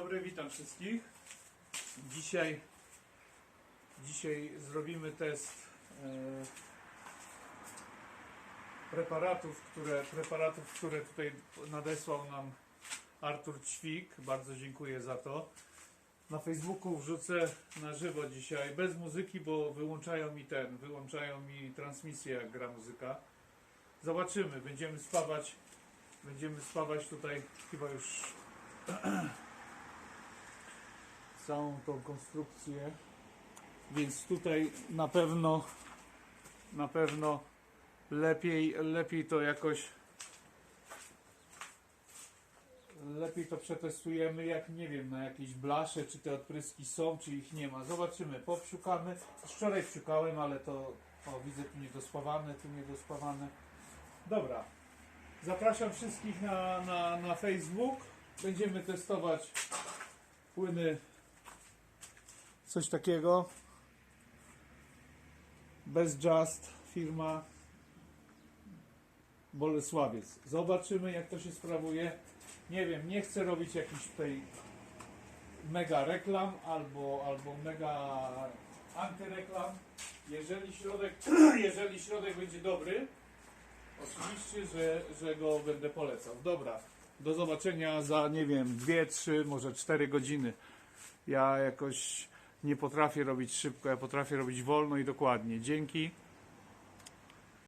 dobry, witam wszystkich. Dzisiaj, dzisiaj zrobimy test e, preparatów, które, preparatów, które tutaj nadesłał nam Artur Ćwik. Bardzo dziękuję za to. Na Facebooku wrzucę na żywo dzisiaj, bez muzyki, bo wyłączają mi ten, wyłączają mi transmisję jak gra muzyka. Zobaczymy, będziemy spawać, będziemy spawać tutaj chyba już całą tą konstrukcję. Więc tutaj na pewno na pewno lepiej, lepiej to jakoś lepiej to przetestujemy, jak nie wiem, na jakieś blasze, czy te odpryski są, czy ich nie ma. Zobaczymy, popsiukamy. Wczoraj psiukałem, ale to o, widzę tu niedospawane, tu niedospawane. Dobra. Zapraszam wszystkich na, na, na Facebook. Będziemy testować płyny coś takiego. Bez Just firma Bolesławiec. Zobaczymy jak to się sprawuje. Nie wiem, nie chcę robić jakichś tutaj mega reklam albo, albo mega antyreklam. Jeżeli środek, jeżeli środek będzie dobry, oczywiście, że, że go będę polecał. Dobra, do zobaczenia za nie wiem, 2, 3, może 4 godziny. Ja jakoś nie potrafię robić szybko, ja potrafię robić wolno i dokładnie. Dzięki.